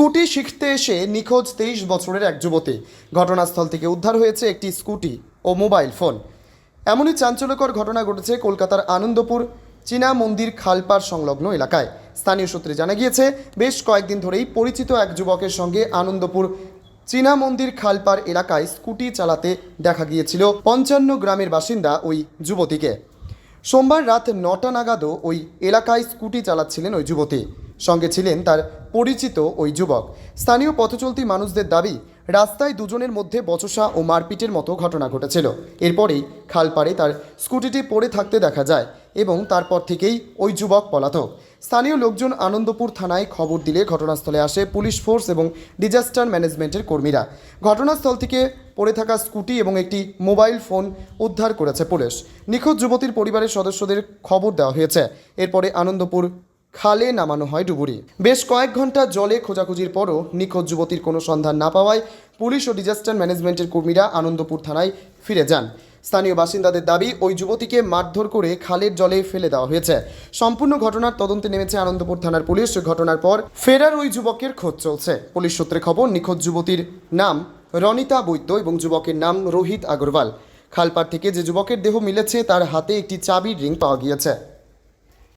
Scooty শিখতে এসে নিখোঁজ তেইশ বছরের এক যুবতী। ঘটনাস্থল থেকে উদ্ধার হয়েছে একটি স্কুটি ও মোবাইল ফোন। এমনই চাঞ্চল্যকর ঘটনা ঘটেছে কলকাতার আনন্দপুর চীনা মন্দির খালপাড় সংলগ্ন এলাকায়। স্থানীয় সূত্রে জানা গিয়েছে, বেশ কয়েকদিন ধরেই পরিচিত এক যুবকের সঙ্গে আনন্দপুর চীনা মন্দির খালপাড় এলাকায় স্কুটি চালাতে দেখা গিয়েছিল পঞ্চান্ন গ্রামের বাসিন্দা ওই যুবতীকে। সোমবার রাত নটা নাগাদও ওই এলাকায় স্কুটি চালাচ্ছিলেন ওই যুবতী। সঙ্গে ছিলেন তার পরিচিত ওই যুবক। স্থানীয় পথচলতি মানুষদের দাবি, রাস্তায় দুজনের মধ্যে বচসা ও মারপিটের মতো ঘটনা ঘটেছিল। এরপরেই খালপাড়ে তার স্কুটিটি পড়ে থাকতে দেখা যায় এবং তারপর থেকেই ওই যুবক পলাতক। স্থানীয় লোকজন আনন্দপুর থানায় খবর দিলে ঘটনাস্থলে আসে পুলিশ ফোর্স এবং ডিজাস্টার ম্যানেজমেন্টের কর্মীরা। ঘটনাস্থল থেকে পড়ে থাকা স্কুটি এবং একটি মোবাইল ফোন উদ্ধার করেছে পুলিশ। নিখোঁজ যুবতীর পরিবারের সদস্যদের খবর দেওয়া হয়েছে। এরপরে আনন্দপুর খালে নামানো হয় ডুবুরি। বেশ কয়েক ঘণ্টা জলে খোঁজাখুঁজির পরও নিখোঁজ যুবতীর কোনো সন্ধান না পাওয়ায় পুলিশ ও ডিজাস্টার ম্যানেজমেন্টের কর্মীরা আনন্দপুর থানায় ফিরে যান। স্থানীয় বাসিন্দাদের দাবি, ওই যুবতীকে মারধর করে খালের জলে ফেলে দেওয়া হয়েছে। সম্পূর্ণ ঘটনার তদন্তে নেমেছে আনন্দপুর থানার পুলিশ। ঘটনার পর ফেরার ওই যুবকের খোঁজ চলছে। পুলিশ সূত্রে খবর, নিখোঁজ যুবতীর নাম রনিতা বৈদ্য এবং যুবকের নাম রোহিত আগরওয়াল। খালপাড় থেকে যে যুবকের দেহ মিলেছে, তার হাতে একটি চাবির রিং পাওয়া গিয়েছে।